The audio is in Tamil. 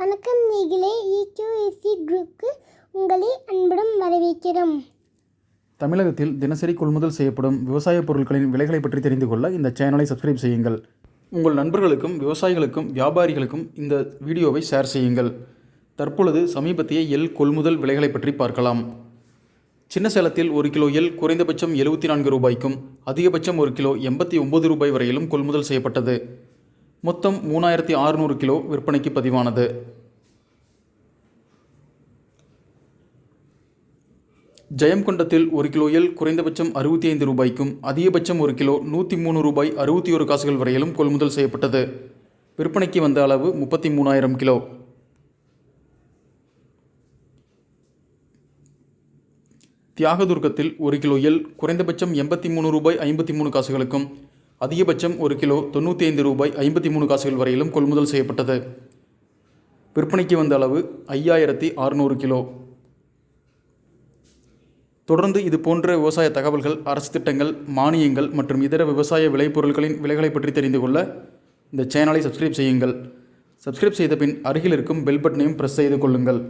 வணக்கம் நீங்களே இக்யூஎஸ்சி குரூப்புக்கு உங்களை அன்புடன் வரவேற்கிறோம். தமிழகத்தில் தினசரி கொள்முதல் செய்யப்படும் விவசாயப் பொருட்களின் விலைகளை பற்றி தெரிந்து கொள்ள இந்த சேனலை சப்ஸ்கிரைப் செய்யுங்கள். உங்கள் நண்பர்களுக்கும் விவசாயிகளுக்கும் வியாபாரிகளுக்கும் இந்த வீடியோவை ஷேர் செய்யுங்கள். தற்பொழுது சமீபத்திய எல் கொள்முதல் விலைகளை பற்றி பார்க்கலாம். சின்ன சேலத்தில் ஒரு கிலோ எல் குறைந்தபட்சம் எழுபத்தி நான்கு ரூபாய்க்கும் அதிகபட்சம் ஒரு கிலோ எண்பத்தி ஒம்பது ரூபாய் வரையிலும் கொள்முதல் செய்யப்பட்டது. மொத்தம் மூணாயிரத்தி ஆறுநூறு கிலோ விற்பனைக்கு பதிவானது. ஜெயம்கொண்டத்தில் ஒரு கிலோயில் குறைந்தபட்சம் அறுபத்தி ஐந்து ரூபாய்க்கும் அதிகபட்சம் ஒரு கிலோ நூற்றி மூணு ரூபாய் அறுபத்தி ஒரு காசுகள் வரையிலும் கொள்முதல் செய்யப்பட்டது. விற்பனைக்கு வந்த அளவு முப்பத்தி மூணாயிரம் கிலோ. தியாகதுர்க்கத்தில் ஒரு கிலோயில் குறைந்தபட்சம் எண்பத்தி மூணு ரூபாய் ஐம்பத்தி மூணு காசுகளுக்கும் அதிகபட்சம் ஒரு கிலோ தொண்ணூற்றி ஐந்து ரூபாய் ஐம்பத்தி மூணு காசுகள் வரையிலும் கொள்முதல் செய்யப்பட்டது. விற்பனைக்கு வந்த அளவு ஐயாயிரத்தி அறுநூறு கிலோ. தொடர்ந்து இது போன்ற விவசாய தகவல்கள் அரசு திட்டங்கள் மானியங்கள் மற்றும் இதர விவசாய விளைபொருட்களின் விலைகளை பற்றி தெரிந்து கொள்ள இந்த சேனலை சப்ஸ்கிரைப் செய்யுங்கள். சப்ஸ்கிரைப் செய்த பின் அருகில் இருக்கும் பெல் பட்டனையும் ப்ரெஸ் செய்து கொள்ளுங்கள்.